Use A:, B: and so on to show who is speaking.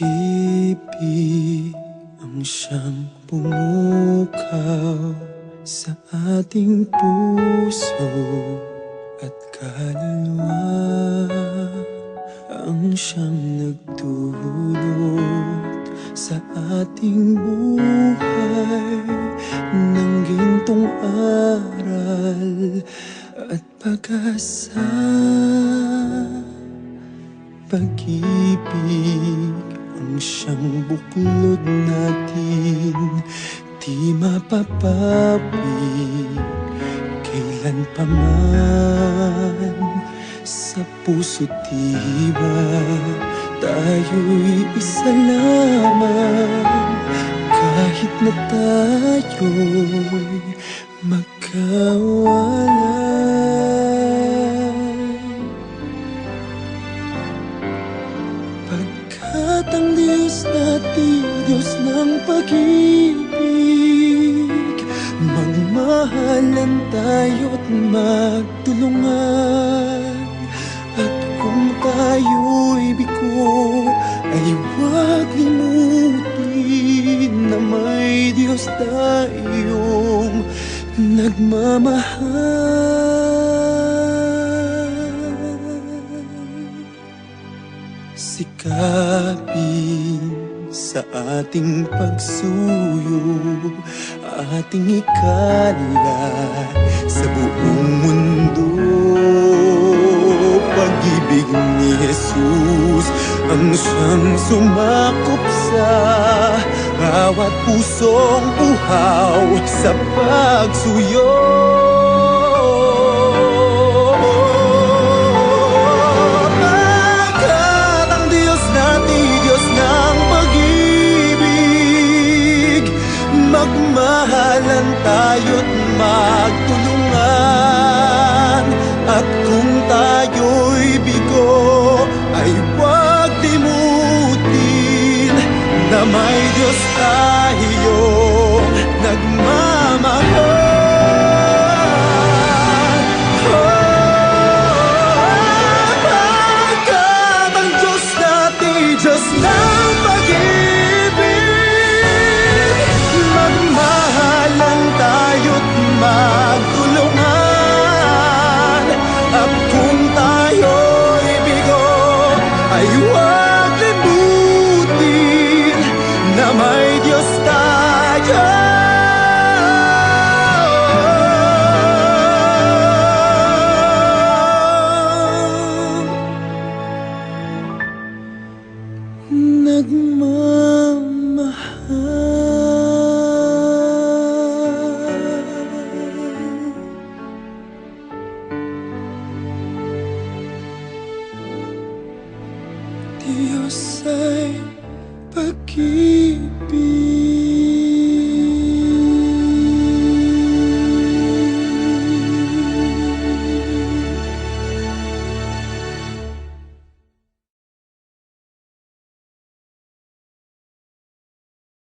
A: Pag-ibig ang siyang pumukaw sa ating puso at kaluluwa. Ang siyang nagdulot sa ating buhay ng gintong aral at pag-asa. Pag-ibig ang siyang buklod natin Di mapapawi kailan pa man Sa puso diwa tayo'y isa lamang Kahit na tayo'y magkawalay Pagkat ang Diyos natin, Diyos ng pag-ibig. Magmahalan tayo't magtulungan. At kung tayo'y bigo, ay huwag limutin Na may Diyos tayong nagmamahal Sikapin sa ating pagsuyo Ating ikalat sa buong mundo. Pag-ibig ni Jesus Ang siyang sumakop sa Bawat pusong uhaw sa pagsuyo Magmahalan tayo't magtulungan. At kung tayo'y bigo, ay huwag limutin Na may Diyos tayong Tayo huwag limutin na may Diyos tayo. Nagmahal your side, but keep being.